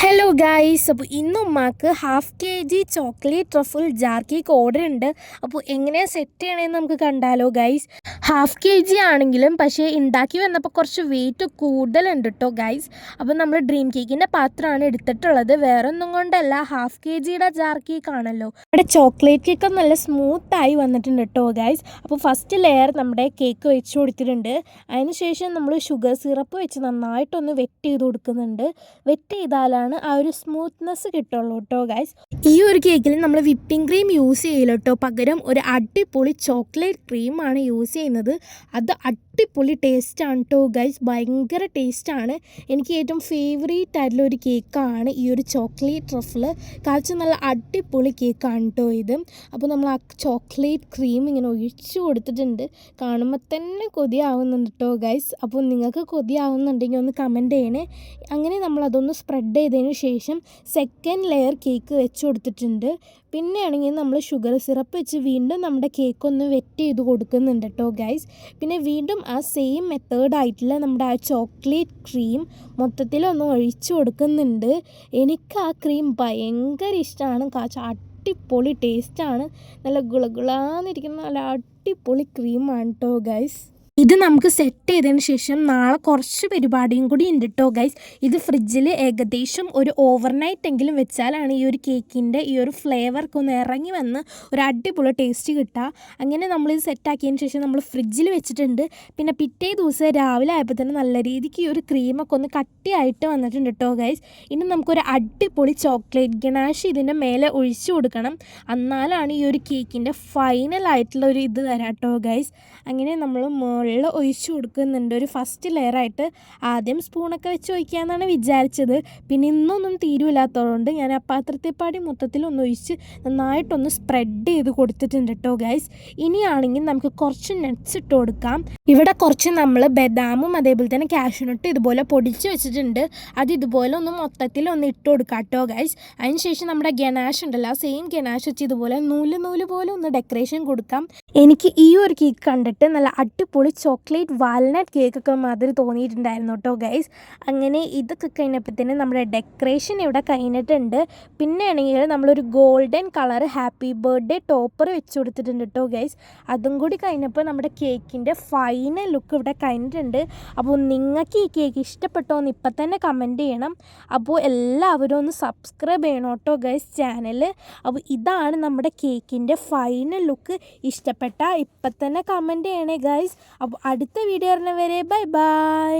Hello guys അപ്പോൾ ഇന്ന് ഉമ്മാക്ക് half K G chocolate truffle jar cake order ഉണ്ട്. അപ്പോൾ എങ്ങനെയാണ് സെറ്റ് ചെയ്യണമെന്ന് നമുക്ക് കണ്ടാലോ ഗൈസ് ഹാഫ് കെ ജി ആണെങ്കിലും പക്ഷേ ഉണ്ടാക്കി വന്നപ്പോൾ കുറച്ച് വെയിറ്റ് കൂടുതലുണ്ട് കേട്ടോ ഗൈസ് അപ്പോൾ നമ്മൾ ഡ്രീം കേക്കിന്റെ പാത്രമാണ് എടുത്തിട്ടുള്ളത്. വേറെ ഒന്നും കൊണ്ടല്ല ഹാഫ് കെ ജിയുടെ ജാർ കേക്ക് ആണല്ലോ. ഇവിടെ ചോക്ലേറ്റ് കേക്ക് നല്ല സ്മൂത്തായി വന്നിട്ടുണ്ട് കേട്ടോ ഗൈസ് അപ്പോൾ ഫസ്റ്റ് ലെയർ നമ്മുടെ കേക്ക് വെച്ച് കൊടുത്തിട്ടുണ്ട്. അതിനുശേഷം നമ്മൾ ഷുഗർ സിറപ്പ് വെച്ച് നന്നായിട്ടൊന്ന് വെറ്റ് ചെയ്ത് കൊടുക്കുന്നുണ്ട്. വെറ്റ് ചെയ്താലാണ് ആ ഒരു സ്മൂത്ത്നെസ് കിട്ടുള്ളൂ കേട്ടോ ഗൈസ് ഈ ഒരു കേക്കിൽ നമ്മൾ വിപ്പിംഗ് ക്രീം യൂസ് ചെയ്യില്ല കേട്ടോ. പകരം ഒരു അടിപൊളി ചോക്ലേറ്റ് ക്രീമാണ് യൂസ് ചെയ്യുന്നത്. അത് അടിപൊളി ടേസ്റ്റാണ് കേട്ടോ ഗൈസ് ഭയങ്കര ടേസ്റ്റാണ് എനിക്ക് ഏറ്റവും ഫേവറേറ്റ് ആയിട്ടുള്ള ഒരു കേക്കാണ് ഈ ഒരു ചോക്ലേറ്റ് ട്രഫിൾ കാഴ്ച നല്ല അടിപൊളി കേക്കാണ് കേട്ടോ ഇത്. അപ്പോൾ നമ്മൾ ആ ചോക്ലേറ്റ് ക്രീം ഇങ്ങനെ ഒഴിച്ചു കൊടുത്തിട്ടുണ്ട്. കാണുമ്പോൾ തന്നെ കൊതിയാവുന്നുണ്ട് കേട്ടോ ഗൈസ് അപ്പോൾ നിങ്ങൾക്ക് കൊതിയാവുന്നുണ്ടെങ്കിൽ ഒന്ന് കമന്റ് ചെയ്യണേ. അങ്ങനെ നമ്മളതൊന്ന് സ്പ്രെഡ് സ്പ്രെഡ് ചെയ്തതിന് ശേഷം സെക്കൻഡ് ലെയർ കേക്ക് വെച്ച് കൊടുത്തിട്ടുണ്ട്. പിന്നെയാണെങ്കിൽ നമ്മൾ ഷുഗർ സിറപ്പ് വെച്ച് വീണ്ടും നമ്മുടെ കേക്ക് ഒന്ന് വെറ്റ് ചെയ്ത് കൊടുക്കുന്നുണ്ട് കേട്ടോ ഗൈസ് പിന്നെ വീണ്ടും ആ സെയിം മെത്തേഡായിട്ടുള്ള നമ്മുടെ ആ ചോക്ലേറ്റ് ക്രീം മൊത്തത്തിലൊന്ന് ഒഴിച്ചു കൊടുക്കുന്നുണ്ട്. എനിക്ക് ആ ക്രീം ഭയങ്കര ഇഷ്ടമാണ് കാച്ച അടിപൊളി ടേസ്റ്റാണ് നല്ല ഗുളഗുളാന്നിരിക്കുന്ന നല്ല അടിപൊളി ക്രീമാണ് കേട്ടോ ഗൈസ് ഇത് നമുക്ക് സെറ്റ് ചെയ്തതിന് ശേഷം നാളെ കുറച്ച് പരിപാടിയും കൂടി ഉണ്ട് കേട്ടോ ഗൈസ് ഇത് ഫ്രിഡ്ജിൽ ഏകദേശം ഒരു ഓവർനൈറ്റ് എങ്കിലും വെച്ചാലാണ് ഈ ഒരു കേക്കിന്റെ ഈ ഒരു ഫ്ലേവർക്ക് ഒന്ന് ഇറങ്ങി വന്ന് ഒരു അടിപൊളി ടേസ്റ്റ് കിട്ടുക അങ്ങനെ നമ്മൾ ഇത് സെറ്റാക്കിയതിന് ശേഷം നമ്മൾ ഫ്രിഡ്ജിൽ വെച്ചിട്ടുണ്ട്. പിന്നെ പിറ്റേ ദിവസം രാവിലെ ആയപ്പോൾ തന്നെ നല്ല രീതിക്ക് ഈ ഒരു ക്രീമൊക്കെ ഒന്ന് കട്ടിയായിട്ട് വന്നിട്ടുണ്ട് കേട്ടോ ഗൈസ് ഇനി നമുക്കൊരു അടിപൊളി ചോക്ലേറ്റ് ഗണാഷ് ഇതിന്റെ മേലെ ഒഴിച്ചു കൊടുക്കണം. എന്നാലാണ് ഈ ഒരു കേക്കിന്റെ ഫൈനൽ ആയിട്ടുള്ള ഒരു ഇത് തരാം കേട്ടോ ഗൈസ് അങ്ങനെ നമ്മൾ മുകളിൽ ഒഴിച്ചു കൊടുക്കുന്നുണ്ട്. ഒരു ഫസ്റ്റ് ലെയറായിട്ട് ആദ്യം സ്പൂണൊക്കെ വെച്ച് ഒഴിക്കാമെന്നാണ് വിചാരിച്ചത്. പിന്നെ ഇന്നൊന്നും തീരുമില്ലാത്തതുകൊണ്ട് ഞാൻ ആ പാത്രത്തെ പാടി മൊത്തത്തിൽ ഒന്ന് ഒഴിച്ച് നന്നായിട്ടൊന്ന് സ്പ്രെഡ് ചെയ്ത് കൊടുത്തിട്ടുണ്ട് കേട്ടോ ഗൈസ് ഇനിയാണെങ്കിൽ നമുക്ക് കുറച്ച് നട്ട്സ് ഇട്ട് കൊടുക്കാം. ഇവിടെ കുറച്ച് നമ്മൾ ബദാമും അതേപോലെ തന്നെ കാഷ്യൂനട്ട് ഇതുപോലെ പൊടിച്ച് വെച്ചിട്ടുണ്ട്. അത് ഇതുപോലെ ഒന്ന് മൊത്തത്തിൽ ഒന്ന് ഇട്ട് കൊടുക്കാം കേട്ടോ ഗൈസ് അതിനുശേഷം നമ്മുടെ ഗനാഷ് ഉണ്ടല്ലോ ആ സെയിം ഗനാഷ് വെച്ച് ഇതുപോലെ നൂൽ നൂൽ പോലെ ഒന്ന് ഡെക്കറേഷൻ കൊടുക്കാം. എനിക്ക് ഈ ഒരു കേക്ക് കണ്ടിട്ട് നല്ല അടിപൊളി ചോക്ലേറ്റ് വാൽനട്ട് കേക്കൊക്കെ മാതിരി തോന്നിയിട്ടുണ്ടായിരുന്നു കേട്ടോ ഗൈസ് അങ്ങനെ ഇതൊക്കെ കഴിഞ്ഞപ്പോഴത്തേനും നമ്മുടെ ഡെക്കറേഷൻ ഇവിടെ കഴിഞ്ഞിട്ടുണ്ട്. പിന്നെ ആണെങ്കിൽ നമ്മളൊരു golden colour happy birthday topper വെച്ച് കൊടുത്തിട്ടുണ്ട് കേട്ടോ ഗൈസ് അതും കൂടി കഴിഞ്ഞപ്പോൾ നമ്മുടെ കേക്കിന്റെ ഫൈനൽ ലുക്ക് ഇവിടെ കഴിഞ്ഞിട്ടുണ്ട്. അപ്പോൾ നിങ്ങൾക്ക് ഈ കേക്ക് ഇഷ്ടപ്പെട്ടോ എന്ന് ഇപ്പം തന്നെ കമന്റ് ചെയ്യണം. അപ്പോൾ എല്ലാവരും ഒന്ന് സബ്സ്ക്രൈബ് ചെയ്യണം കേട്ടോ ഗൈസ് ചാനൽ അപ്പോൾ ഇതാണ് നമ്മുടെ കേക്കിന്റെ ഫൈനൽ ലുക്ക് ഇഷ്ടപ്പെട്ട ഇപ്പം തന്നെ കമന്റ് ചെയ്യണേ ഗൈസ് അപ്പോൾ അടുത്ത വീഡിയോ വരെ ബൈ ബൈ